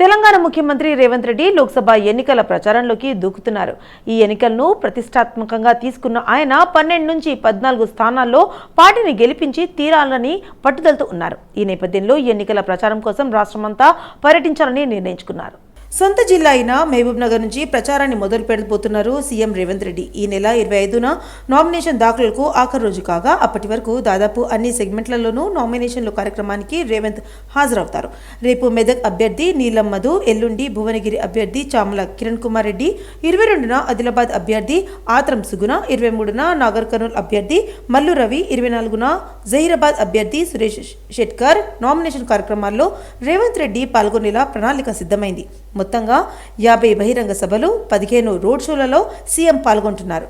తెలంగాణ ముఖ్యమంత్రి రేవంత్ రెడ్డి లోక్సభ ఎన్నికల ప్రచారంలోకి దూకుతున్నారు. ఈ ఎన్నికలను ప్రతిష్టాత్మకంగా తీసుకున్న ఆయన పన్నెండు నుంచి పద్నాలుగు స్థానాల్లో పార్టీని గెలిపించి తీరాలని పట్టుదలతో ఉన్నారు. ఈ నేపథ్యంలో ఎన్నికల ప్రచారం కోసం రాష్ట్రమంతా పర్యటించాలని నిర్ణయించుకున్నారు. సొంత జిల్లా అయిన మహబూబ్ నగర్ నుంచి ప్రచారాన్ని మొదలు పెడబోతున్నారు సీఎం రేవంత్ రెడ్డి. ఈ నెల ఇరవై ఐదున నామినేషన్ దాఖలకు ఆఖరి రోజు కాగా అప్పటి వరకు దాదాపు అన్ని సెగ్మెంట్లలోనూ నామినేషన్ల కార్యక్రమానికి రేవంత్ హాజరవుతారు. రేపు మెదక్ అభ్యర్థి నీలం మధు ఎల్లుండి భువనగిరి అభ్యర్థి చామల కిరణ్ కుమార్ రెడ్డి ఇరవై రెండున ఆదిలాబాద్ అభ్యర్థి ఆత్రం సుగుణ ఇరవై మూడున నాగర్ కర్నూల్ అభ్యర్థి మల్లు రవి ఇరవై నాలుగున జహీరాబాద్ అభ్యర్థి సురేష్ షెట్కర్ నామినేషన్ కార్యక్రమాల్లో రేవంత్ రెడ్డి పాల్గొనేలా ప్రణాళిక సిద్ధమైంది. మొత్తంగా యాభై బహిరంగ సభలు పదిహేను రోడ్ షోలలో సీఎం పాల్గొంటున్నారు.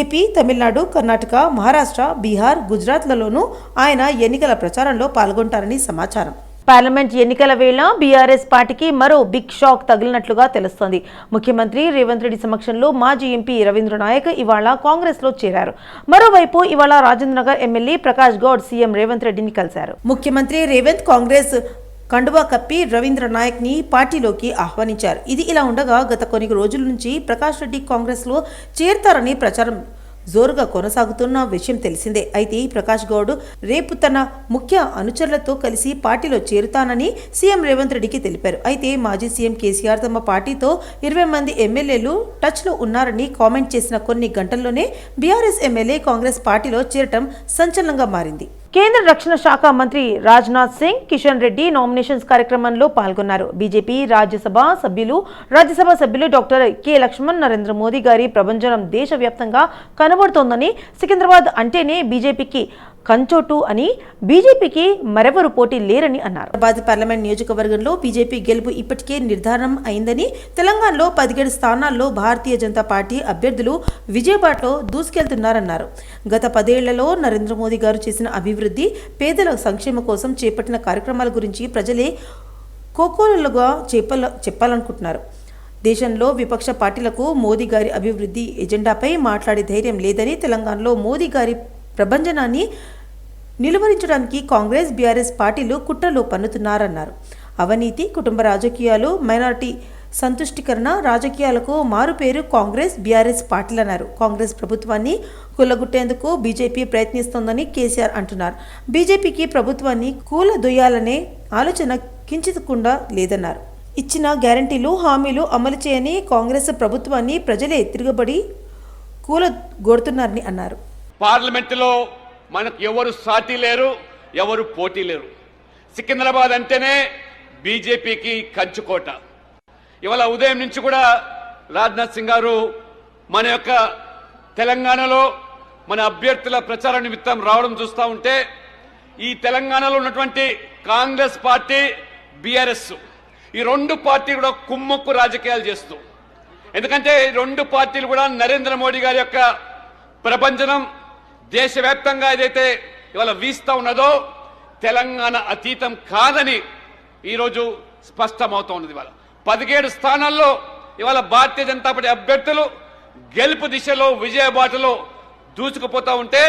ఏపీ తమిళనాడు కర్ణాటక మహారాష్ట్ర బీహార్ గుజరాత్లలోనూ ఆయన ఎన్నికల ప్రచారంలో పాల్గొంటారని సమాచారం. పార్లమెంట్ ఎన్నికల వేళ బీఆర్ఎస్ పార్టీకి మరో బిగ్ షాక్ తగిలినట్లుగా తెలుస్తోంది. ముఖ్యమంత్రి రేవంత్ రెడ్డి సమక్షంలో మాజీ ఎంపీ రవీంద్ర నాయక్ ఇవాళ కాంగ్రెస్లో చేరారు. మరోవైపు ఇవాళ రాజేంద్రనగర్ ఎమ్మెల్యే ప్రకాష్ గౌడ్ సీఎం రేవంత్ రెడ్డిని కలిశారు. ముఖ్యమంత్రి రేవంత్ కాంగ్రెస్ కండువా కప్పి రవీంద్ర నాయక్ని పార్టీలోకి ఆహ్వానించారు. ఇది ఇలా ఉండగా గత కొన్ని రోజుల నుంచి ప్రకాష్ రెడ్డి కాంగ్రెస్లో చేరతారని ప్రచారం జోరుగా కొనసాగుతున్న విషయం తెలిసిందే. అయితే ప్రకాష్ గౌడ్ రేపు తన ముఖ్య అనుచరులతో కలిసి పార్టీలో చేరుతానని సీఎం రేవంత్ రెడ్డికి తెలిపారు. అయితే మాజీ సీఎం కేసీఆర్ తమ పార్టీతో ఇరవై మంది ఎమ్మెల్యేలు టచ్లో ఉన్నారని కామెంట్ చేసిన కొన్ని గంటల్లోనే బీఆర్ఎస్ ఎమ్మెల్యే కాంగ్రెస్ పార్టీలో చేరటం సంచలనంగా మారింది. కేంద్ర రక్షణ శాఖ మంత్రి రాజ్నాథ్ సింగ్ కిషన్ రెడ్డి నామినేషన్స్ కార్యక్రమంలో పాల్గొన్నారు. బీజేపీ రాజ్యసభ సభ్యులు రాజ్యసభ సభ్యులు డాక్టర్ కె లక్ష్మణ్ నరేంద్ర మోదీ గారి ప్రభంజనం దేశవ్యాప్తంగా కనబడుతోందని సికింద్రాబాద్ అంటేనే బీజేపీకి కంచోటు అని బీజేపీకి మరెవరు పోటీ లేరని అన్నారు. హైదరాబాద్ పార్లమెంట్ నియోజకవర్గంలో బీజేపీ గెలుపు ఇప్పటికే నిర్ధారణం అయిందని తెలంగాణలో పదిహేడు స్థానాల్లో భారతీయ జనతా పార్టీ అభ్యర్థులు విజయబాటలో దూసుకెళ్తున్నారన్నారు. గత పదేళ్ళలో నరేంద్ర మోదీ గారు చేసిన అభివృద్ధి పేదల సంక్షేమ కోసం చేపట్టిన కార్యక్రమాల గురించి ప్రజలే కోకోలుగా చెప్పాల చెప్పాలనుకుంటున్నారు. దేశంలో విపక్ష పార్టీలకు మోదీ గారి అభివృద్ధి ఎజెండాపై మాట్లాడే ధైర్యం లేదని తెలంగాణలో మోదీ గారి ప్రభంజనాన్ని నిలువరించడానికి కాంగ్రెస్ బీఆర్ఎస్ పార్టీలు కుట్రలు పన్నుతున్నారన్నారు. అవినీతి కుటుంబ రాజకీయాలు మైనారిటీ సంతుష్టికరణ రాజకీయాలకు మారుపేరు కాంగ్రెస్ బీఆర్ఎస్ పార్టీలన్నారు. కాంగ్రెస్ ప్రభుత్వాన్ని కూలగొట్టేందుకు బీజేపీ ప్రయత్నిస్తోందని కేసీఆర్ అంటున్నారు. బీజేపీకి ప్రభుత్వాన్ని కూలదొయ్యాలనే ఆలోచన కించితకుండా లేదన్నారు. ఇచ్చిన గ్యారంటీలు హామీలు అమలు చేయని కాంగ్రెస్ ప్రభుత్వాన్ని ప్రజలే తిరగబడి కూలగొడుతున్నారని అన్నారు. పార్లమెంటులో మనకు ఎవరు సాటి లేరు ఎవరు పోటీ లేరు. సికింద్రాబాద్ అంటేనే బీజేపీకి కంచుకోట ఇవాళ ఉదయం నుంచి కూడా రాజ్నాథ్ సింగ్ గారు మన యొక్క తెలంగాణలో మన అభ్యర్థుల ప్రచార నిమిత్తం రావడం చూస్తూ ఉంటే ఈ తెలంగాణలో ఉన్నటువంటి కాంగ్రెస్ పార్టీ బీఆర్ఎస్ ఈ రెండు పార్టీ కూడా కుమ్ముక్కు రాజకీయాలు చేస్తూ. ఎందుకంటే ఈ రెండు పార్టీలు కూడా నరేంద్ర మోడీ గారి యొక్క ప్రపంచనం దేశవ్యాప్తంగా ఏదైతే ఇవాళ వీస్తా ఉన్నదో తెలంగాణ అతీతం కాదని ఈరోజు స్పష్టమవుతా ఉన్నది ఇవాళ. పదిహేడు స్థానాల్లో ఇవాళ భారతీయ జనతా పార్టీ అభ్యర్థులు గెలుపు దిశలో విజయబాటలో దూసుకుపోతా ఉంటే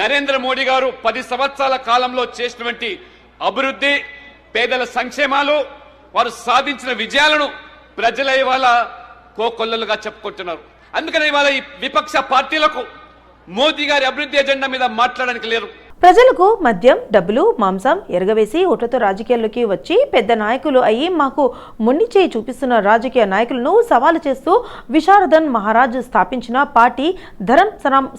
నరేంద్ర మోడీ గారు పది సంవత్సరాల కాలంలో చేసినటువంటి అభివృద్ధి పేదల సంక్షేమాలు వారు సాధించిన విజయాలను ప్రజల ఇవాళ కోకొల్లలుగా చెప్పుకుంటున్నారు. అందుకని ఇవాళ ఈ విపక్ష పార్టీలకు మోదీ గారి అభివృద్ధి ఎజెండా మీద మాట్లాడడానికి లేరు. ప్రజలకు మద్యం డబ్బులు మాంసం ఎరగవేసి ఓట్లతో రాజకీయాల్లోకి వచ్చి పెద్ద నాయకులు అయ్యి మాకు మొండి చేయి చూపిస్తున్న రాజకీయ నాయకులను సవాలు చేస్తూ విశారదన్ మహారాజ్ స్థాపించిన పార్టీ ధరం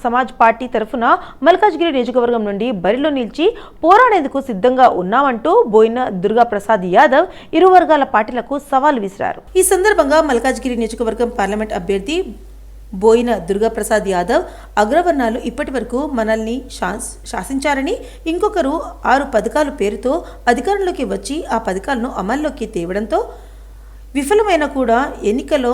సమాజ్ పార్టీ తరఫున మల్కాజ్గిరి నియోజకవర్గం నుండి బరిలో నిలిచి పోరాడేందుకు సిద్ధంగా ఉన్నామంటూ బోయిన దుర్గా ప్రసాద్ యాదవ్ ఇరు వర్గాల పార్టీలకు సవాల్ విసిరారు. ఈ సందర్భంగా మల్కాజ్గిరి నియోజకవర్గం పార్లమెంట్ అభ్యర్థి బోయిన దుర్గాప్రసాద్ యాదవ్ అగ్రవర్ణాలు ఇప్పటి వరకు మనల్ని శాస్- శాసించారని ఇంకొకరు ఆరు పథకాలు పేరుతో అధికారంలోకి వచ్చి ఆ పథకాలను అమల్లోకి తేవడంతో విఫలమైన కూడా ఎన్నికలో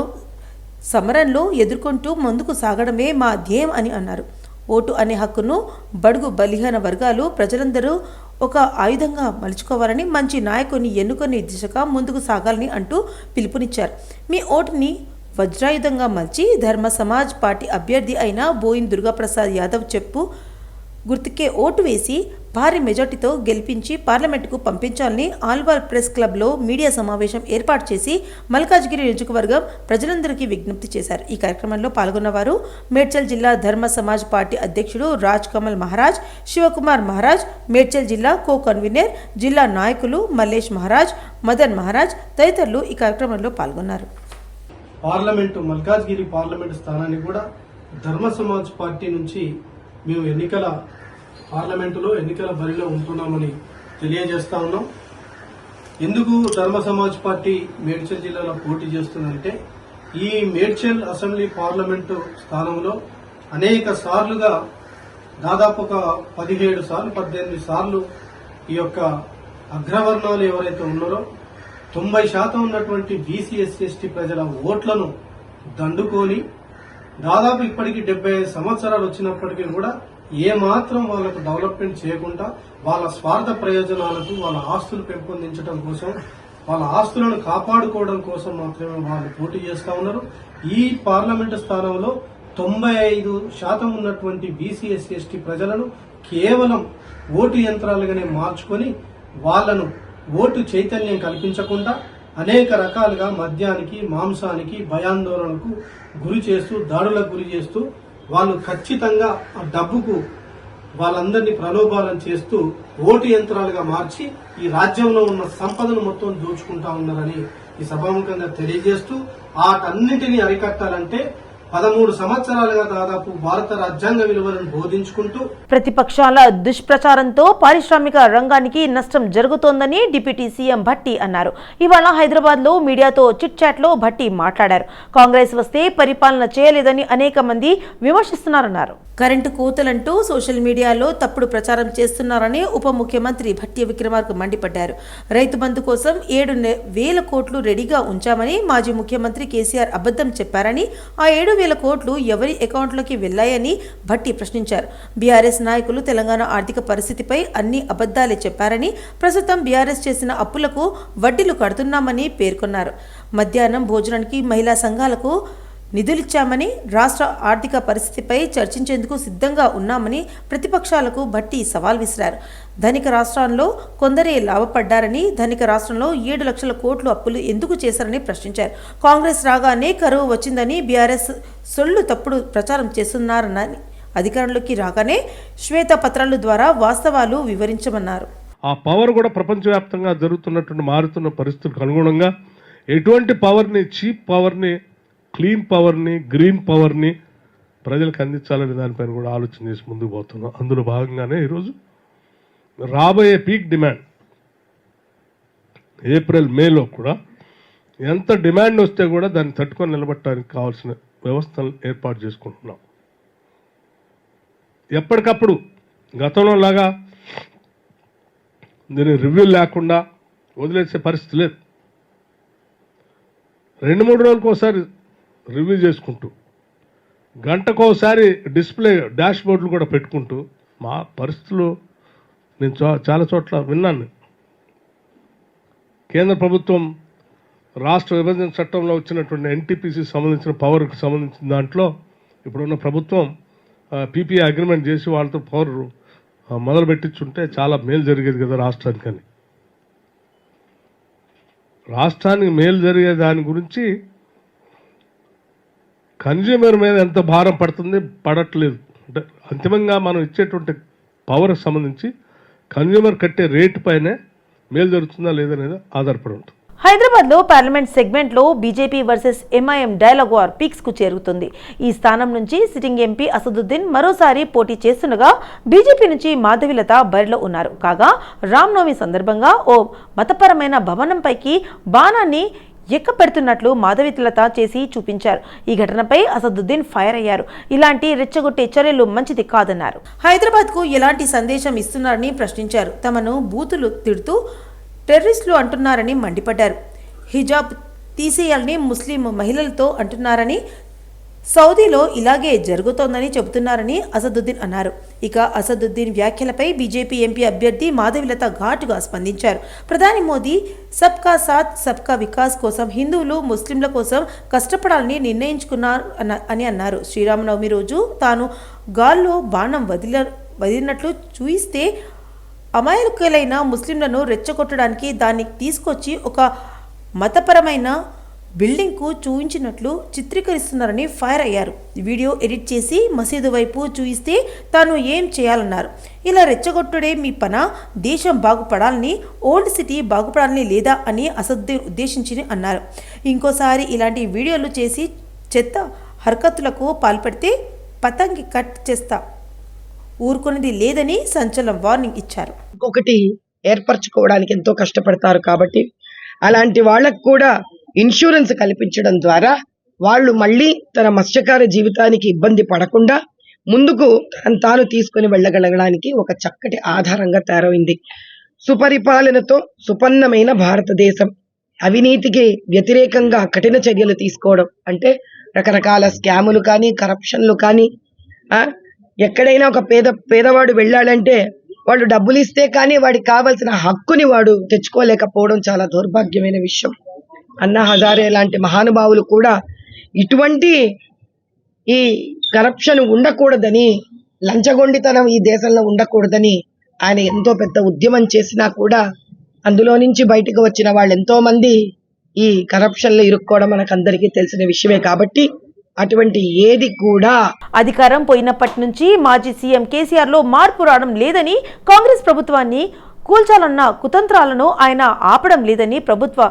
సమరంలో ఎదుర్కొంటూ ముందుకు సాగడమే మా ధ్యేయం అని అన్నారు. ఓటు అనే హక్కును బడుగు బలిహీన వర్గాలు ప్రజలందరూ ఒక ఆయుధంగా మలుచుకోవాలని మంచి నాయకుని ఎన్నుకొని దిశగా ముందుకు సాగాలని అంటూ పిలుపునిచ్చారు. మీ ఓటుని వజ్రాయుధంగా మలిచి ధర్మ సమాజ్ పార్టీ అభ్యర్థి అయిన బోయిన్ దుర్గాప్రసాద్ యాదవ్ చెప్పు గుర్తుకే ఓటు వేసి భారీ మెజార్టీతో గెలిపించి పార్లమెంటుకు పంపించాలని ఆల్వార్ ప్రెస్ క్లబ్లో మీడియా సమావేశం ఏర్పాటు చేసి మల్కాజ్గిరి నియోజకవర్గం ప్రజలందరికీ విజ్ఞప్తి చేశారు. ఈ కార్యక్రమంలో పాల్గొన్నవారు మేడ్చల్ జిల్లా ధర్మ సమాజ్ పార్టీ అధ్యక్షుడు రాజ్ కమల్ మహారాజ్ శివకుమార్ మహారాజ్ మేడ్చల్ జిల్లా కో కన్వీనర్ జిల్లా నాయకులు మల్లేష్ మహారాజ్ మదన్ మహారాజ్ తదితరులు ఈ కార్యక్రమంలో పాల్గొన్నారు. పార్లమెంటు మల్కాజ్గిరి పార్లమెంటు స్థానాన్ని కూడా ధర్మ సమాజ్ పార్టీ నుంచి మేము ఎన్నికల పార్లమెంటులో ఎన్నికల బరిలో ఉంటున్నామని తెలియజేస్తా ఉన్నాం. ఎందుకు ధర్మ సమాజ్ పార్టీ మేడ్చల్ జిల్లాలో పోటీ చేస్తుందంటే ఈ మేడ్చల్ అసెంబ్లీ పార్లమెంటు స్థానంలో అనేక సార్లుగా దాదాపు ఒక పదిహేడు సార్లు పద్దెనిమిది సార్లు ఈ యొక్క అగ్రవర్ణాలు ఎవరైతే ఉన్నారో తొంభై శాతం ఉన్నటువంటి బీసీ ఎస్సీ ఎస్టీ ప్రజల ఓట్లను దండుకొని దాదాపు ఇప్పటికి డెబ్బై ఐదు సంవత్సరాలు వచ్చినప్పటికీ కూడా ఏ మాత్రం వాళ్ళకు డెవలప్మెంట్ చేయకుండా వాళ్ళ స్వార్థ ప్రయోజనాలకు వాళ్ళ ఆస్తులు పెంపొందించడం కోసం వాళ్ళ ఆస్తులను కాపాడుకోవడం కోసం మాత్రమే వాళ్ళు పోటీ చేస్తూ ఉన్నారు. ఈ పార్లమెంటు స్థానంలో తొంభై ఐదు శాతం ఉన్నటువంటి బీసీ ఎస్సీ ఎస్టీ ప్రజలను కేవలం ఓటు యంత్రాలుగానే మార్చుకొని వాళ్ళను ఓటు చైతన్యం కల్పించకుండా అనేక రకాలుగా మద్యానికి మాంసానికి భయాందోళనకు గురి చేస్తూ దాడులకు గురి చేస్తూ వాళ్ళు ఖచ్చితంగా ఆ డబ్బుకు వాళ్ళందరినీ ప్రలోభాలను చేస్తూ ఓటు యంత్రాలుగా మార్చి ఈ రాజ్యంలో ఉన్న సంపదను మొత్తం దోచుకుంటా ఉన్నారని ఈ సభాముఖంగా తెలియజేస్తూ వాటన్నిటిని అరికట్టాలంటే పదమూడు సంవత్సరాలుగా దాదాపు భారత రాజ్యాంగ విలువలను బోధించుకుంటూ ప్రతిపక్షాల దుష్ప్రచారంతో పారిశ్రామిక రంగానికి నష్టం జరుగుతోందని డిప్యూటీ సీఎం భట్టి అన్నారు. ఇవాళ హైదరాబాద్లో మీడియాతో చిట్ చాట్లో భట్టి మాట్లాడారు. కాంగ్రెస్ వస్తే పరిపాలన చేయలేదని అనేక మంది విమర్శిస్తున్నారన్నారు. కరెంటు కోతలంటూ సోషల్ మీడియాలో తప్పుడు ప్రచారం చేస్తున్నారని ఉప ముఖ్యమంత్రి భట్టి విక్రమార్క మండిపడ్డారు. రైతు బంధు కోసం ఏడు వేల కోట్లు రెడీగా ఉంచామని మాజీ ముఖ్యమంత్రి కేసీఆర్ అబద్ధం చెప్పారని ఆ ఏడు వేల కోట్లు ఎవరి అకౌంట్లోకి వెళ్ళాయని భట్టి ప్రశ్నించారు. బీఆర్ఎస్ నాయకులు తెలంగాణ ఆర్థిక పరిస్థితిపై అన్ని అబద్ధాలే చెప్పారని ప్రస్తుతం బీఆర్ఎస్ చేసిన అప్పులకు వడ్డీలు కడుతున్నామని పేర్కొన్నారు. మధ్యాహ్నం భోజనానికి మహిళా సంఘాలకు నిధులిచ్చామని రాష్ట్ర ఆర్థిక పరిస్థితిపై చర్చించేందుకు సిద్ధంగా ఉన్నామని ప్రతిపక్షాలకు భట్టి సవాల్ విసిరారు. ధనిక రాష్ట్రాల్లో కొందరే లాభపడ్డారని ధనిక రాష్ట్రంలో ఏడు లక్షల కోట్లు అప్పులు ఎందుకు చేశారని ప్రశ్నించారు. కాంగ్రెస్ రాగానే కరువు వచ్చిందని బీఆర్ఎస్ సొల్లు తప్పుడు ప్రచారం చేస్తున్నారని అధికారంలోకి రాగానే శ్వేతపత్రాల ద్వారా వాస్తవాలు వివరించమన్నారు. ఆ పవర్ కూడా ప్రపంచవ్యాప్తంగా జరుగుతున్నటువంటి మారుతున్న పరిస్థితులకు అనుగుణంగా ఎటువంటి పవర్ని చీప్ పవర్ని క్లీన్ పవర్ని గ్రీన్ పవర్ని ప్రజలకు అందించాలనే దానిపైన కూడా ఆలోచన చేసి ముందుకు పోతున్నాం. అందులో భాగంగానే ఈరోజు రాబోయే పీక్ డిమాండ్ ఏప్రిల్ మేలో కూడా ఎంత డిమాండ్ వస్తే కూడా దాన్ని తట్టుకొని నిలబట్టడానికి కావాల్సిన వ్యవస్థలు ఏర్పాటు చేసుకుంటున్నాం. ఎప్పటికప్పుడు గతంలో లాగా దీని రివ్యూ లేకుండా వదిలేసే పరిస్థితి లేదు. రెండు మూడు రోజులకు ఒకసారి రివ్యూ చేసుకుంటూ గంటకోసారి డిస్ప్లే డాష్ బోర్డులు కూడా పెట్టుకుంటూ మా పరిస్థితులు నేను చా- చాలా చోట్ల విన్నాను. కేంద్ర ప్రభుత్వం రాష్ట్ర విభజన చట్టంలో వచ్చినటువంటి ఎన్టీపీసీ సంబంధించిన పవర్కి సంబంధించిన దాంట్లో ఇప్పుడున్న ప్రభుత్వం పీపీఐ అగ్రిమెంట్ చేసి వాళ్ళతో పవర్ ఆ, మొదలు పెట్టించుంటే చాలా మేలు జరిగేది కదా రాష్ట్రానికని. రాష్ట్రానికి మేలు జరిగే దాని గురించి కన్జ్యూమర్ మీద ఎంత భారం పడుతుంది పడట్లేదు. అంటే అంతిమంగా మనం ఇచ్చేటువంటి పవర్ సంబంధించి కన్జ్యూమర్ కట్టే రేటు పైనే మేలు జరుగుతుందా లేదనేది ఆధారపడి ఉంటుంది. హైదరాబాద్లో పార్లమెంట్ సెగ్మెంట్లో BJP versus MIM dialogue war పీక్స్కు చేరుతుంది. ఈ స్థానం నుంచి సిట్టింగ్ ఎంపీ అసదుద్దీన్ మరోసారి పోటీ చేస్తుండగా బీజేపీ నుంచి మాధవిలత బరిలో ఉన్నారు. కాగా రామ్నవమి సందర్భంగా ఓ మతపరమైన భవనంపైకి బాణాన్ని ఎక్కపెడుతున్నట్లు మాధవిలత చేసి చూపించారు. ఈ ఘటనపై అసదుద్దీన్ ఫైర్ అయ్యారు. ఇలాంటి రెచ్చగొట్టే చర్యలు మంచిది కాదన్నారు. హైదరాబాద్కు ఎలాంటి సందేశం ఇస్తున్నారని ప్రశ్నించారు. తమను బూతులు తిడుతూ టెర్రరిస్టులు అంటున్నారని మండిపడ్డారు. హిజాబ్ తీసేయాలని ముస్లిం మహిళలతో అంటున్నారని సౌదీలో ఇలాగే జరుగుతోందని చెబుతున్నారని అసదుద్దీన్ అన్నారు. ఇక అసదుద్దీన్ వ్యాఖ్యలపై బీజేపీ ఎంపీ అభ్యర్థి మాధవిలత ఘాటుగా స్పందించారు. ప్రధాని మోదీ సబ్కా సాత్ సబ్కా వికాస్ కోసం హిందువులు ముస్లింల కోసం కష్టపడాలని నిర్ణయించుకున్నారు అన్న- అని అన్నారు. శ్రీరామనవమి రోజు తాను గాల్లో బాణం వదిల వదిలినట్లు చూయిస్తే అమాయకులైన ముస్లింలను రెచ్చగొట్టడానికి దాన్ని తీసుకొచ్చి ఒక మతపరమైన బిల్డింగ్కు చూపించినట్లు చిత్రీకరిస్తున్నారని ఫైర్ అయ్యారు. వీడియో ఎడిట్ చేసి మసీదు వైపు చూయిస్తే తాను ఏం చేయాలన్నారు. ఇలా రెచ్చగొట్టుడే మీ పన దేశం బాగుపడాలని ఓల్డ్ సిటీ బాగుపడాలని లేదా అని అసద్దు ఉద్దేశించి అన్నారు. ఇంకోసారి ఇలాంటి వీడియోలు చేసి చెత్త హరకత్తులకు పాల్పడితే పతంగి కట్ చేస్తా ఊరుకునేది లేదని సంచలన వార్నింగ్ ఇచ్చారు. ఇంకొకటి ఏర్పరచుకోవడానికి ఎంతో కష్టపడతారు కాబట్టి అలాంటి వాళ్ళకు కూడా ఇన్సూరెన్స్ కల్పించడం ద్వారా వాళ్ళు మళ్ళీ తన మత్స్యకార జీవితానికి ఇబ్బంది పడకుండా ముందుకు తను తాను తీసుకుని వెళ్ళగలగడానికి ఒక చక్కటి ఆధారంగా తయారైంది. సుపరిపాలనతో సుపన్నమైన భారతదేశం. అవినీతికి వ్యతిరేకంగా కఠిన చర్యలు తీసుకోవడం అంటే రకరకాల స్కాములు కానీ కరప్షన్లు కానీ ఎక్కడైనా ఒక పేద పేదవాడు వెళ్ళాడంటే వాళ్ళు డబ్బులు ఇస్తే కానీ వాడికి కావాల్సిన హక్కుని వాడు తెచ్చుకోలేకపోవడం చాలా దౌర్భాగ్యమైన విషయం. అన్నా హజారే లాంటి మహానుభావులు కూడా ఇటువంటి ఈ కరప్షన్ ఉండకూడదని లంచగొండితనం ఈ దేశంలో ఉండకూడదని ఆయన ఎంతో పెద్ద ఉద్యమం చేసినా కూడా అందులో నుంచి బయటకు వచ్చిన వాళ్ళు ఎంతోమంది ఈ కరప్షన్లో ఇరుక్కోవడం మనకు అందరికీ తెలిసిన విషయమే కాబట్టి అటువంటి ఏది కూడా అధికారం పోయినప్పటి నుంచి మాజీ సీఎం కేసీఆర్లో మార్పు రావడం లేదని కాంగ్రెస్ ప్రభుత్వాన్ని కూల్చాలన్న కుతంత్రాలను ఆయన ఆపడం లేదని ప్రభుత్వ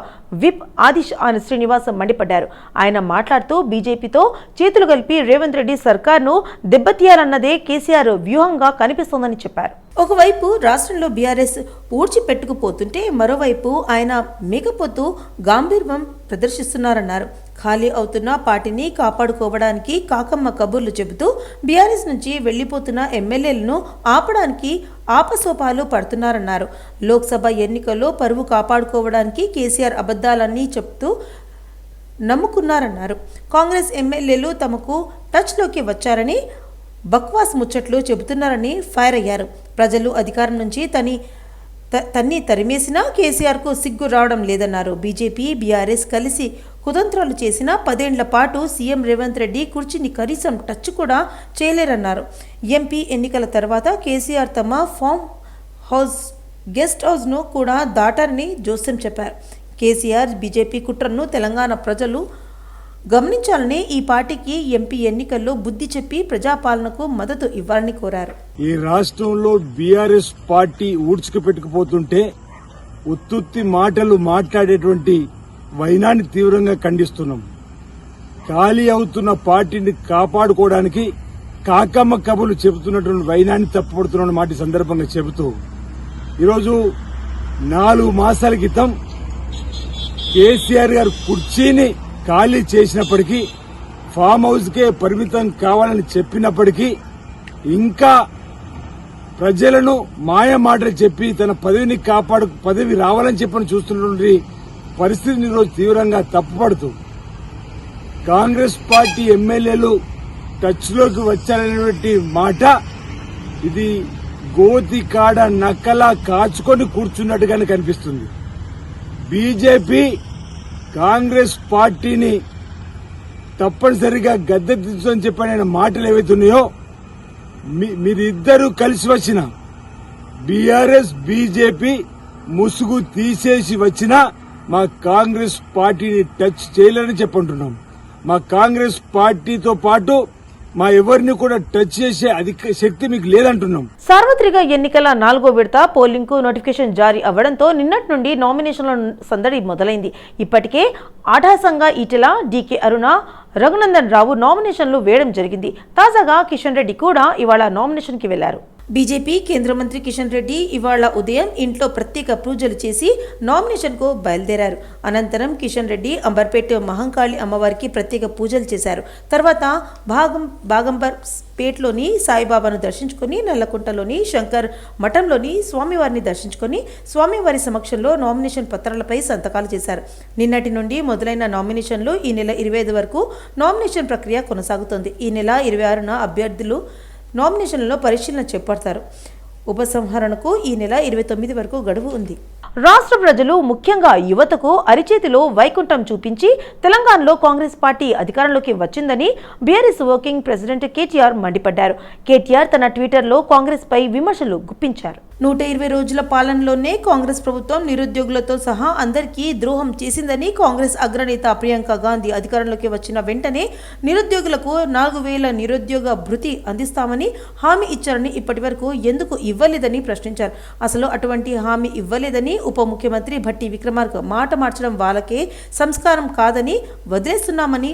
విప్ ఆదిశ్ ఆన శ్రీనివాస్ మండిపడ్డారు. ఆయన మాట్లాడుతూ బీజేపీతో చేతులు కలిపి రేవంత్ రెడ్డి సర్కార్ను దెబ్బతీయాలన్నదే కేసీఆర్ వ్యూహంగా కనిపిస్తోందని చెప్పారు. ఒకవైపు రాష్ట్రంలో బీఆర్ఎస్ ఊడ్చిపెట్టుకుపోతుంటే మరోవైపు ఆయన మేకపోతూ గాంభీర్వం ప్రదర్శిస్తున్నారన్నారు. ఖాళీ అవుతున్న పార్టీని కాపాడుకోవడానికి కాకమ్మ కబుర్లు చెబుతూ బీఆర్ఎస్ నుంచి వెళ్ళిపోతున్న ఎమ్మెల్యేలను ఆపడానికి ఆపసోపాలు పడుతున్నారన్నారు. లోక్సభ ఎన్నికల్లో పరువు కాపాడుకోవడానికి కేసీఆర్ అబద్ధాలన్నీ చెప్తూ నమ్ముకున్నారన్నారు. కాంగ్రెస్ ఎమ్మెల్యేలు తమకు టచ్లోకి వచ్చారని బక్వాస్ ముచ్చట్లు చెబుతున్నారని ఫైర్ అయ్యారు. ప్రజలు అధికారం నుంచి తని త- తన్ని తరిమేసినా కేసీఆర్కు సిగ్గు రావడం లేదన్నారు. బీజేపీ బీఆర్ఎస్ కలిసి కుతంత్రాలు చేసిన పదేండ్ల పాటు సీఎం రేవంత్ రెడ్డి కుర్చీని కనీసం టచ్ కూడా చేయలేరన్నారు. ఎంపీ ఎన్నికల తర్వాత కేసీఆర్ తమ ఫామ్ హౌస్ గెస్ట్ హౌస్ను కూడా దాటారని జోస్యం చెప్పారు. కేసీఆర్ బీజేపీ కుట్రను తెలంగాణ ప్రజలు గమనించాలని ఈ పార్టీకి ఎంపీ ఎన్నికల్లో బుద్ధి చెప్పి ప్రజాపాలనకు మద్దతు ఇవ్వాలని కోరారు. ఈ రాష్ట్రంలో బీఆర్ఎస్ పార్టీ ఊడ్చుకు పెట్టుకుపోతుంటే ఉత్తుత్తి మాటలు మాట్లాడేటువంటి వైనాన్ని తీవ్రంగా ఖండిస్తున్నాం. ఖాళీ అవుతున్న పార్టీని కాపాడుకోవడానికి కాకమ్మ కబులు చెబుతున్నటువంటి వైనాన్ని తప్పుపడుతున్న మాట సందర్భంగా చెబుతూ ఈరోజు నాలుగు మాసాల క్రితం కేసీఆర్ గారు కుర్చీని ఖాళీ చేసినప్పటికీ ఫామ్ హౌస్కే పరిమితం కావాలని చెప్పినప్పటికీ ఇంకా ప్రజలను మాయ మాటలు చెప్పి తన పదవిని కాపాడు పదవి రావాలని చెప్పని చూస్తున్నటువంటి పరిస్థితిని ఈరోజు తీవ్రంగా తప్పుపడుతూ కాంగ్రెస్ పార్టీ ఎమ్మెల్యేలు టచ్లోకి వచ్చారనేటువంటి మాట ఇది గోతి కాడ నక్కలా కాచుకొని కూర్చున్నట్టుగానే కనిపిస్తుంది. బీజేపీ కాంగ్రెస్ పార్టీని తప్పనిసరిగా గద్దె దించని చెప్పిన మాటలు ఏవైతున్నాయో మీ- మీరిద్దరూ కలిసి వచ్చిన బీఆర్ఎస్ బీజేపీ ముసుగు తీసేసి వచ్చినా మా కాంగ్రెస్ పార్టీని టచ్ చేయలేని చెప్పంటున్నాం. మా కాంగ్రెస్ పార్టీతో పాటు మా ఎవరిని కూడా టచ్ చేసే అధిక శక్తి మీకు లేదంటున్నాం. సార్వత్రిక ఎన్నికల నాలుగో విడత పోలింగ్కు నోటిఫికేషన్ జారీ అవ్వడంతో నిన్నటి నుండి నామినేషన్ల సందడి మొదలైంది. ఇప్పటికే ఆఠాసంగా ఈటెల డీకే అరుణ రఘునందన్ రావు నామినేషన్లు వేయడం జరిగింది. తాజాగా కిషన్ రెడ్డి కూడా ఇవాళ నామినేషన్కి వెళ్ళారు. బీజేపీ కేంద్ర మంత్రి కిషన్ రెడ్డి ఇవాళ ఉదయం ఇంట్లో ప్రత్యేక పూజలు చేసి నామినేషన్కు బయలుదేరారు. అనంతరం కిషన్ రెడ్డి అంబర్పేట మహంకాళి అమ్మవారికి ప్రత్యేక పూజలు చేశారు. తర్వాత భాగం భాగంబర్ పేట్లోని సాయిబాబాను దర్శించుకొని నల్లకుంటలోని శంకర్ మఠంలోని స్వామివారిని దర్శించుకొని స్వామివారి సమక్షంలో నామినేషన్ పత్రాలపై సంతకాలు చేశారు. నిన్నటి నుండి మొదలైన నామినేషన్లు ఈ నెల ఇరవై ఐదు వరకు నామినేషన్ ప్రక్రియ కొనసాగుతోంది. ఈ నెల ఇరవై ఆరున అభ్యర్థులు నామినేషన్లలో పరిశీలన చేపడతారు. ఉపసంహరణకు ఈ నెల ఇరవై తొమ్మిది వరకు గడువు ఉంది. రాష్ట్ర ప్రజలు ముఖ్యంగా యువతకు అరిచేతిలో వైకుంఠం చూపించి తెలంగాణలో కాంగ్రెస్ పార్టీ అధికారంలోకి వచ్చిందని బీఆర్ఎస్ వర్కింగ్ ప్రెసిడెంట్ కేటీఆర్ మండిపడ్డారు. కేటీఆర్ తన ట్విట్టర్లో కాంగ్రెస్పై విమర్శలు గుప్పించారు. నూట ఇరవై రోజుల పాలనలోనే కాంగ్రెస్ ప్రభుత్వం నిరుద్యోగులతో సహా అందరికీ ద్రోహం చేసిందని కాంగ్రెస్ అగ్రనేత ప్రియాంక గాంధీ అధికారంలోకి వచ్చిన వెంటనే నిరుద్యోగులకు నాలుగు వేల నిరుద్యోగ భృతి అందిస్తామని హామీ ఇచ్చారని ఇప్పటి వరకు ఎందుకు ఇవ్వలేదని ప్రశ్నించారు. అసలు అటువంటి హామీ ఇవ్వలేదని ఉప ముఖ్యమంత్రి భట్టి విక్రమార్క మాట మార్చడం వాళ్ళకే సంస్కారం కాదని వదిలేస్తున్నామని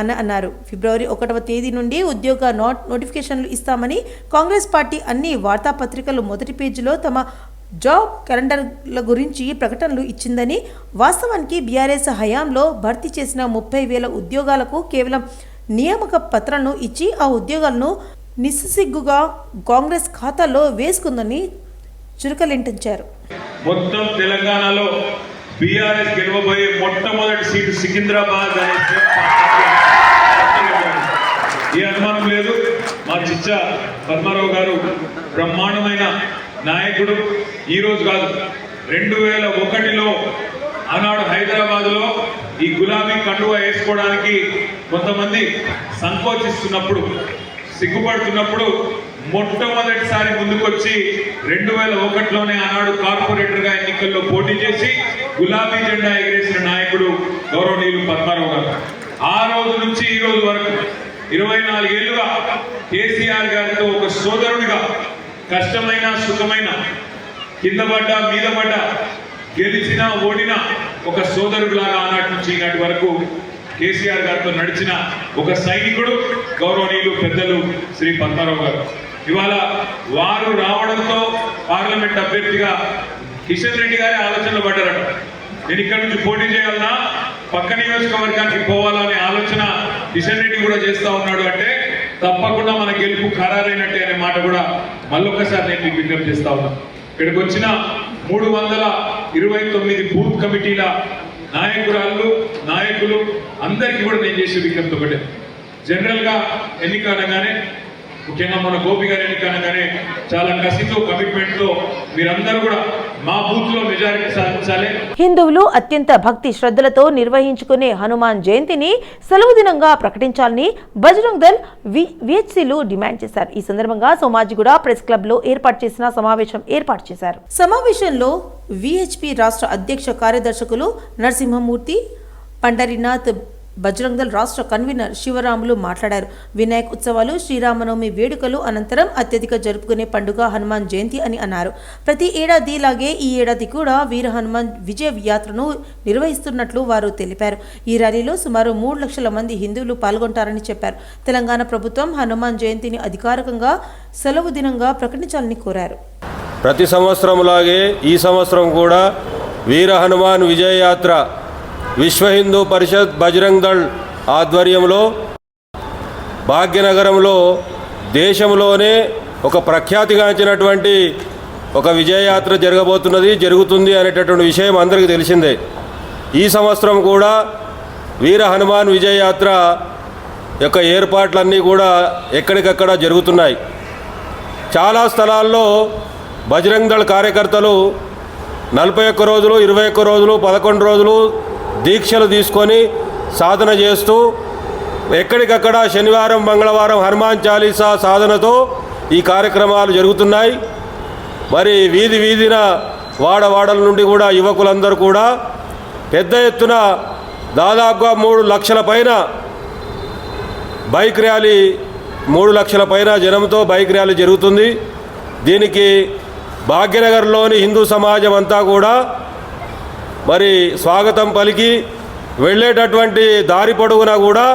అని అన్నారు. ఫిబ్రవరి ఒకటవ తేదీ నుండి ఉద్యోగ నోట్ నోటిఫికేషన్లు ఇస్తామని కాంగ్రెస్ పార్టీ అన్ని వార్తాపత్రికలు మొదటి పేజీలో తమ జాబ్ క్యాలెండర్ల గురించి ప్రకటనలు ఇచ్చిందని వాస్తవానికి బీఆర్ఎస్ హయాంలో భర్తీ చేసిన ముప్పై వేల ఉద్యోగాలకు కేవలం నియామక పత్రాలను ఇచ్చి ఆ ఉద్యోగాలను నిస్సిగ్గుగా కాంగ్రెస్ ఖాతాలో వేసుకుందని చురుకలింటించారు. మొత్తం తెలంగాణలో బీఆర్ఎస్ గెలవబోయే మొట్టమొదటి సీటు సికింద్రాబాద్ అనే ఏ అనుమానం లేదు. మా చిచ్చ పద్మారావు గారు బ్రహ్మాండమైన నాయకుడు. ఈరోజు కాదు రెండు వేల ఒకటిలో ఆనాడు హైదరాబాద్లో ఈ గులాబీ కండువ వేసుకోవడానికి కొంతమంది సంకోచిస్తున్నప్పుడు సిగ్గుపడుతున్నప్పుడు మొట్టమొదటిసారి ముందుకొచ్చి రెండు వేల ఒకటిలోనే ఆనాడు కార్పొరేటర్గా ఎన్నికల్లో పోటీ చేసి గులాబీ జెండా ఎగిరేసిన నాయకుడు గౌరవనీయులు పద్మారావు గారు. ఆ రోజు నుంచి ఈ రోజు వరకు ఇరవై నాలుగేళ్ళుగా కేసీఆర్ గారితో ఒక సోదరుడిగా కష్టమైన సుఖమైన కింద పడ్డ మీద పడ్డ గెలిచిన ఓడిన ఒక సోదరుడిలాగా ఆనాటి నుంచి ఈనాటి వరకు కేసీఆర్ గారితో నడిచిన ఒక సైనికుడు గౌరవనీయులు పెద్దలు శ్రీ పద్మారావు గారు. ఇవాళ వారు రావడంతో పార్లమెంట్ అభ్యర్థిగా కిషన్ రెడ్డి గారి ఆలోచనలు పడ్డారట. నేను ఇక్కడ నుంచి పోటీ చేయాలన్నా పక్క నియోజకవర్గానికి పోవాలా అనే ఆలోచన కిషన్ రెడ్డి కూడా చేస్తా ఉన్నాడు అంటే తప్పకుండా మన గెలుపు ఖరారైనట్టే అనే మాట కూడా మళ్ళొక్కసారి నేను మీకు విజ్ఞప్తి చేస్తా ఉన్నా. ఇక్కడికి వచ్చిన మూడు వందల ఇరవై తొమ్మిది బూత్ కమిటీల నాయకురాళ్ళు నాయకులు అందరికీ కూడా నేను చేసే విజ్ఞప్తి ఒకటే. జనరల్గా ఎన్నిక అనగానే ముఖ్యంగా మన గోపి గారి ఎన్నిక అనగానే చాలా కసితో కమిట్మెంట్తో మీరందరూ కూడా మా బూత్లో మెజారిటీ సాధించాలి. హిందువులు అత్యంత భక్తి శ్రద్ధలతో నిర్వహించుకునే హనుమాన్ జయంతిని సెలవు దినంగా ప్రకటించాలని బజరంగ్ దళ్ వి విహెచ్సిలు డిమాండ్ చేశారు. ఈ సందర్భంగా సోమాజిగూడ ప్రెస్ క్లబ్లో ఏర్పాటు చేసిన సమావేశం ఏర్పాటు చేశారు. సమావేశంలో విహెచ్పి రాష్ట్ర అధ్యక్ష కార్యదర్శకులు నరసింహమూర్తి పండరీనాథ్ బజరంగల్ రాష్ట్ర కన్వీనర్ శివరాములు మాట్లాడారు. వినాయక్ ఉత్సవాలు శ్రీరామనవమి వేడుకలు అనంతరం అత్యధిక జరుపుకునే పండుగ హనుమాన్ జయంతి అని అన్నారు. ప్రతి ఏడాది లాగే ఈ ఏడాది కూడా వీర హనుమాన్ విజయ యాత్రను నిర్వహిస్తున్నట్లు వారు తెలిపారు. ఈ ర్యాలీలో సుమారు మూడు లక్షల మంది హిందువులు పాల్గొంటారని చెప్పారు. తెలంగాణ ప్రభుత్వం హనుమాన్ జయంతిని అధికారికంగా సెలవు దినంగా ప్రకటించాలని కోరారు. ప్రతి సంవత్సరంలాగే ఈ సంవత్సరం కూడా వీర హనుమాన్ విజయయాత్ర విశ్వ హిందూ పరిషత్ బజరంగ్ దళ్ ఆధ్వర్యంలో భాగ్యనగరంలో దేశంలోనే ఒక ప్రఖ్యాతిగాంచినటువంటి ఒక విజయయాత్ర జరగబోతున్నది జరుగుతుంది అనేటటువంటి విషయం అందరికీ తెలిసిందే. ఈ సంవత్సరం కూడా వీర హనుమాన్ విజయయాత్ర యొక్క ఏర్పాట్లన్నీ కూడా ఎక్కడికక్కడ జరుగుతున్నాయి. చాలా స్థలాల్లో బజరంగ్ దళ్ కార్యకర్తలు నలభై ఒక్క రోజులు ఇరవై ఒక్క రోజులు పదకొండు రోజులు దీక్షలు తీసుకొని సాధన చేస్తూ ఎక్కడికక్కడ శనివారం మంగళవారం హనుమాన్ చాలీసా సాధనతో ఈ కార్యక్రమాలు జరుగుతున్నాయి. మరి వీధి వీధిన వాడవాడల నుండి కూడా యువకులందరూ కూడా పెద్ద ఎత్తున దాదాపుగా మూడు లక్షల పైన బైక్ ర్యాలీ మూడు లక్షల పైన జనంతో బైక్ ర్యాలీ జరుగుతుంది. దీనికి భాగ్యనగర్లోని హిందూ సమాజం అంతా కూడా మరి స్వాగతం పలికి వెళ్ళేటటువంటి దారి పొడవునా కూడా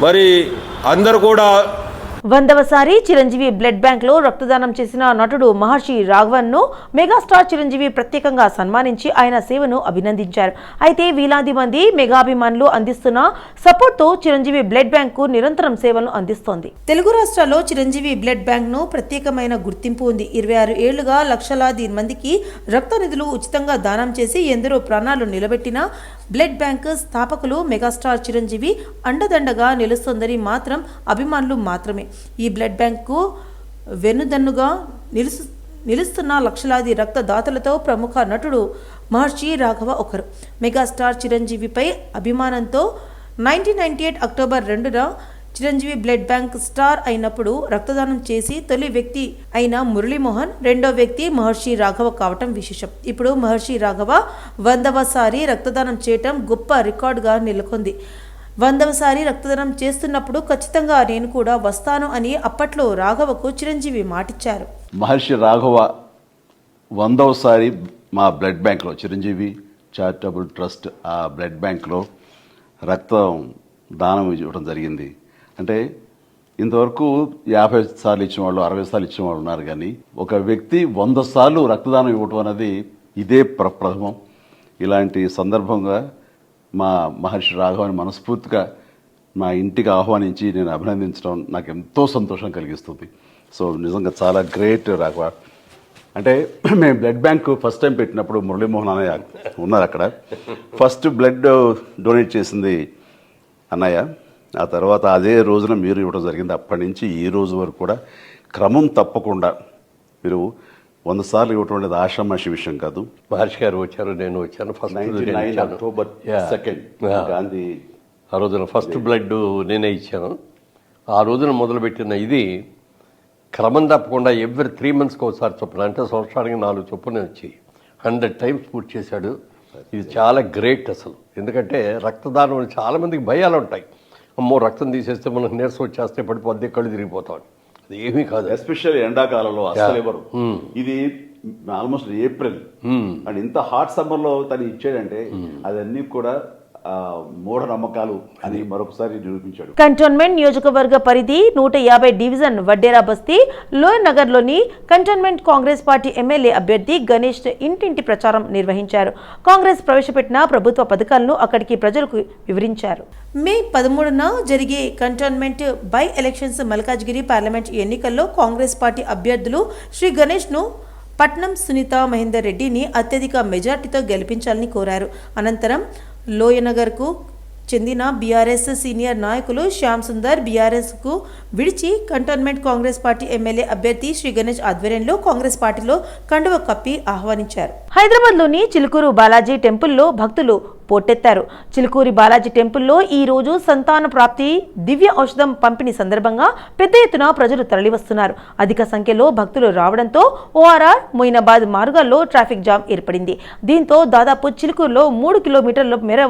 మరి అందరు కూడా వందవసారి చిరంజీవి బ్లడ్ బ్యాంక్లో రక్తదానం చేసిన నటుడు మహర్షి రాఘవన్ను మెగాస్టార్ చిరంజీవి ప్రత్యేకంగా సన్మానించి ఆయన సేవను అభినందించారు. అయితే వీలాది మంది మెగాభిమానులు అందిస్తున్న సపోర్ట్తో చిరంజీవి బ్లడ్ బ్యాంక్కు నిరంతరం సేవలను అందిస్తోంది. తెలుగు రాష్ట్రాల్లో చిరంజీవి బ్లడ్ బ్యాంక్ను ప్రత్యేకమైన గుర్తింపు ఉంది. ఇరవై ఆరు ఏళ్ళుగా లక్షలాది మందికి రక్త నిధులు ఉచితంగా దానం చేసి ఎందరో ప్రాణాలు నిలబెట్టిన బ్లడ్ బ్యాంక్ స్థాపకులు మెగాస్టార్ చిరంజీవి అండదండగా నిలుస్తోందని మాత్రం అభిమానులు మాత్రమే. ఈ బ్లడ్ బ్యాంకు వెన్నుదన్నుగా నిలుసు నిలుస్తున్న లక్షలాది రక్తదాతలతో ప్రముఖ నటుడు మహర్షి రాఘవ ఒకరు. మెగాస్టార్ చిరంజీవిపై అభిమానంతో నైన్టీన్ నైన్టీ ఎయిట్ అక్టోబర్ రెండున చిరంజీవి బ్లడ్ బ్యాంక్ స్టార్ అయినప్పుడు రక్తదానం చేసి తొలి వ్యక్తి అయిన మురళీమోహన్ రెండో వ్యక్తి మహర్షి రాఘవ కావటం విశేషం. ఇప్పుడు మహర్షి రాఘవ వందవసారి రక్తదానం చేయటం గొప్ప రికార్డుగా నెలకొంది. వందవసారి రక్తదానం చేస్తున్నప్పుడు ఖచ్చితంగా నేను కూడా వస్తాను అని అప్పట్లో రాఘవకు చిరంజీవి మాటిచ్చారు. మహర్షి రాఘవ వందవసారి మా బ్లడ్ బ్యాంక్లో చిరంజీవి చారిటబుల్ ట్రస్ట్ ఆ బ్లడ్ బ్యాంక్లో రక్తం దానం ఇవ్వడం జరిగింది. అంటే ఇంతవరకు యాభై సార్లు ఇచ్చిన వాళ్ళు అరవై సార్లు ఇచ్చిన వాళ్ళు ఉన్నారు కానీ ఒక వ్యక్తి వంద సార్లు రక్తదానం ఇవ్వటం అనేది ఇదే ప్రప్రథమం ఇలాంటి సందర్భంగా మా మహర్షి రాఘవాన్ని మనస్ఫూర్తిగా మా ఇంటికి ఆహ్వానించి నేను అభినందించడం నాకు ఎంతో సంతోషం కలిగిస్తుంది. సో నిజంగా చాలా గ్రేట్ రాఘవ. అంటే మేము బ్లడ్ బ్యాంక్ ఫస్ట్ టైం పెట్టినప్పుడు మురళీమోహన్ అన్నయ్య ఉన్నారు అక్కడ. ఫస్ట్ బ్లడ్ డొనేట్ చేసింది అన్నయ్య. ఆ తర్వాత అదే రోజున మీరు ఇవ్వడం జరిగింది. అప్పటి నుంచి ఈ రోజు వరకు కూడా క్రమం తప్పకుండా మీరు వంద సార్లు ఇవ్వటం ఆషామాషి విషయం కాదు. మహర్షి గారు వచ్చారు నేను వచ్చాను ఫస్ట్. అక్టోబర్. సెకండ్. గాంధీ ఆ రోజున ఫస్ట్ బ్లడ్ నేనే ఇచ్చాను. ఆ రోజున మొదలుపెట్టిన ఇది క్రమం తప్పకుండా ఎవ్రీ త్రీ మంత్స్కి ఒకసారి చొప్పున అంటే సంవత్సరానికి నాలుగు చొప్పున వచ్చి హండ్రెడ్ టైమ్స్ పూర్తి చేశాడు. ఇది చాలా గ్రేట్ అసలు. ఎందుకంటే రక్తదానం అని చాలా మందికి భయాలు ఉంటాయి అమ్మో రక్తం తీసేస్తే మనకు నీరసం వచ్చేస్తే పడిపోద్ది కళ్ళు తిరిగిపోతాం. అది ఏమీ కాదు. ఎస్పెషల్లీ ఎండాకాలంలో అసలు ఎవరు ఇది ఆల్మోస్ట్ ఏప్రిల్. అండ్ ఇంత హాట్ సమ్మర్లో తను ఇచ్చాడంటే అదన్నీ కూడా మూఢనమ్మకాలు అని మరొకసారి నిరూపించాడు. కంటోన్మెంట్ నియోజకవర్గ పరిధి నూట యాభై డివిజన్ వడ్డేరా బస్తీ లోయర్ నగర్లోని కంటోన్మెంట్ కాంగ్రెస్ పార్టీ ఎమ్మెల్యే అభ్యర్థి గణేష్ ఇంటింటి ప్రచారం నిర్వహించారు. కాంగ్రెస్ ప్రవేశపెట్టిన ప్రభుత్వ పథకాలను అక్కడికి ప్రజలకు వివరించారు. మే పదమూడున జరిగే cantonment by elections Malkajgiri parliament ఎన్నికల్లో కాంగ్రెస్ పార్టీ అభ్యర్థులు శ్రీ గణేష్ను పట్నం సునీత మహేందర్ రెడ్డిని అత్యధిక మెజార్టీతో గెలిపించాలని కోరారు. అనంతరం లోయనగర్కు చెందిన బీఆర్ఎస్ సీనియర్ నాయకులు శ్యామ్ సుందర్ బీఆర్ఎస్కు విడిచి కంటోన్మెంట్ కాంగ్రెస్ పార్టీ ఎమ్మెల్యే అభ్యర్థి శ్రీ గణేష్ ఆధ్వర్యంలో కాంగ్రెస్ పార్టీలో కండువ కప్పి ఆహ్వానించారు. హైదరాబాద్లోని చిలుకూరు బాలాజీ టెంపుల్లో భక్తులు పోటెత్తారు. చిలుకూరి బాలాజీ టెంపుల్లో ఈ రోజు సంతాన ప్రాప్తి దివ్య ఔషధం పంపిణీ సందర్భంగా పెద్ద ఎత్తున ప్రజలు తరలివస్తున్నారు. అధిక సంఖ్యలో భక్తులు రావడంతో ఓఆర్ఆర్ మొయినాబాద్ మార్గాల్లో ట్రాఫిక్ జామ్ ఏర్పడింది. దీంతో దాదాపు చిలుకూరులో మూడు కిలోమీటర్ల మేర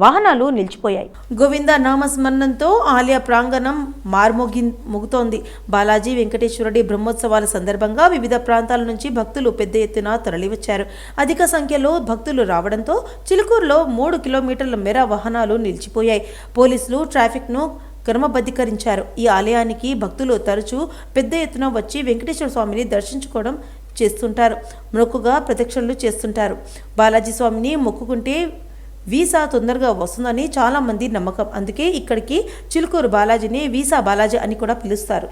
వాహనాలు నిలిచిపోయాయి. గోవింద నామస్మరణంతో ఆలయ ప్రాంగణం మార్మోగి ముగుతోంది. బాలాజీ వెంకటేశ్వరుడి బ్రహ్మోత్సవాల సందర్భంగా వివిధ ప్రాంతాల నుంచి భక్తులు పెద్ద ఎత్తున తరలివచ్చారు. అధిక సంఖ్యలో భక్తులు రావడంతో చిలుకూరులో మూడు కిలోమీటర్ల మేర వాహనాలు నిలిచిపోయాయి. పోలీసులు ట్రాఫిక్ను క్రమబద్ధీకరించారు. ఈ ఆలయానికి భక్తులు తరచూ పెద్ద ఎత్తున వచ్చి వెంకటేశ్వర స్వామిని దర్శించుకోవడం చేస్తుంటారు. మొక్కుగా ప్రదక్షిణలు చేస్తుంటారు. బాలాజీ స్వామిని మొక్కుకుంటే వీసా తొందరగా వస్తుందని చాలా మంది నమ్మకం. అందుకే ఇక్కడికి చిలుకూరు బాలాజీని వీసా బాలాజీ అని కూడా పిలుస్తారు.